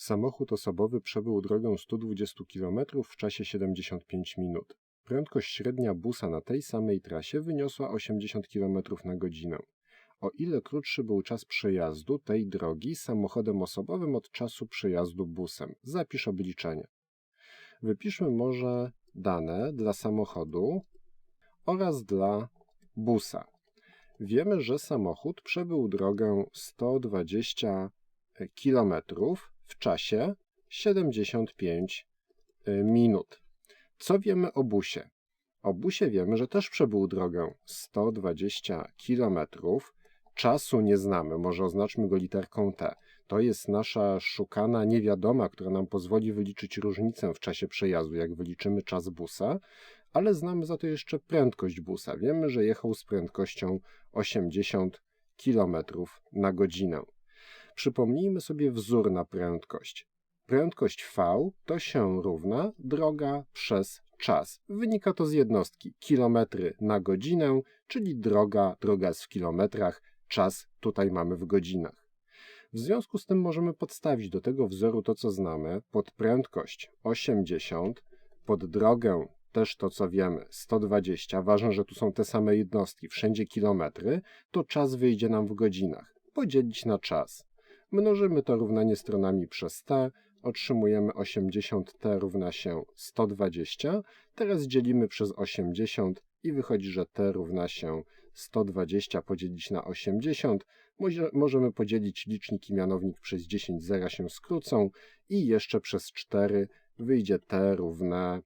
Samochód osobowy przebył drogę 120 km w czasie 75 minut. Prędkość średnia busa na tej samej trasie wyniosła 80 km na godzinę. O ile krótszy był czas przejazdu tej drogi samochodem osobowym od czasu przejazdu busem? Zapisz obliczenie. Wypiszmy może dane dla samochodu oraz dla busa. Wiemy, że samochód przebył drogę 120 km w czasie 75 minut. Co wiemy o busie? O busie wiemy, że też przebył drogę 120 km. Czasu nie znamy, może oznaczmy go literką T. To jest nasza szukana niewiadoma, która nam pozwoli wyliczyć różnicę w czasie przejazdu, jak wyliczymy czas busa, ale znamy za to jeszcze prędkość busa. Wiemy, że jechał z prędkością 80 km na godzinę. Przypomnijmy sobie wzór na prędkość. Prędkość V to się równa droga przez czas. Wynika to z jednostki kilometry na godzinę, czyli droga, droga jest w kilometrach, czas tutaj mamy w godzinach. W związku z tym możemy podstawić do tego wzoru to, co znamy, pod prędkość 80, pod drogę też to, co wiemy, 120, ważne, że tu są te same jednostki, wszędzie kilometry, to czas wyjdzie nam w godzinach. Podzielić na czas. Mnożymy to równanie stronami przez t, otrzymujemy 80t równa się 120. Teraz dzielimy przez 80 i wychodzi, że t równa się 120 podzielić na 80. Możemy podzielić licznik i mianownik przez 10, zera się skrócą i jeszcze przez 4 wyjdzie t równe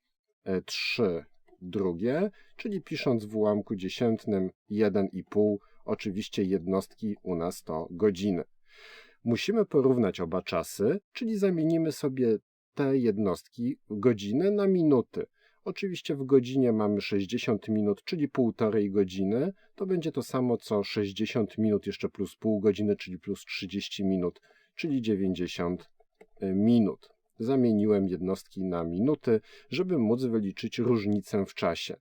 3 drugie, czyli pisząc w ułamku dziesiętnym 1,5, oczywiście jednostki u nas to godziny. Musimy porównać oba czasy, czyli zamienimy sobie te jednostki godziny na minuty. Oczywiście w godzinie mamy 60 minut, czyli półtorej godziny. To będzie to samo co 60 minut jeszcze plus pół godziny, czyli plus 30 minut, czyli 90 minut. Zamieniłem jednostki na minuty, żeby móc wyliczyć różnicę w czasie.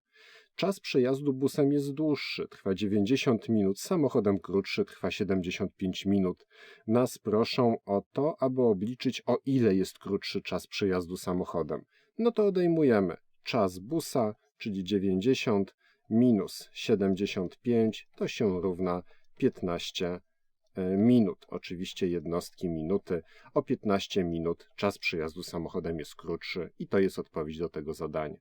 Czas przejazdu busem jest dłuższy, trwa 90 minut, samochodem krótszy trwa 75 minut. Nas proszą o to, aby obliczyć o ile jest krótszy czas przejazdu samochodem. No to odejmujemy czas busa, czyli 90 minus 75 to się równa 15 minut. Oczywiście jednostki minuty. O 15 minut czas przejazdu samochodem jest krótszy i to jest odpowiedź do tego zadania.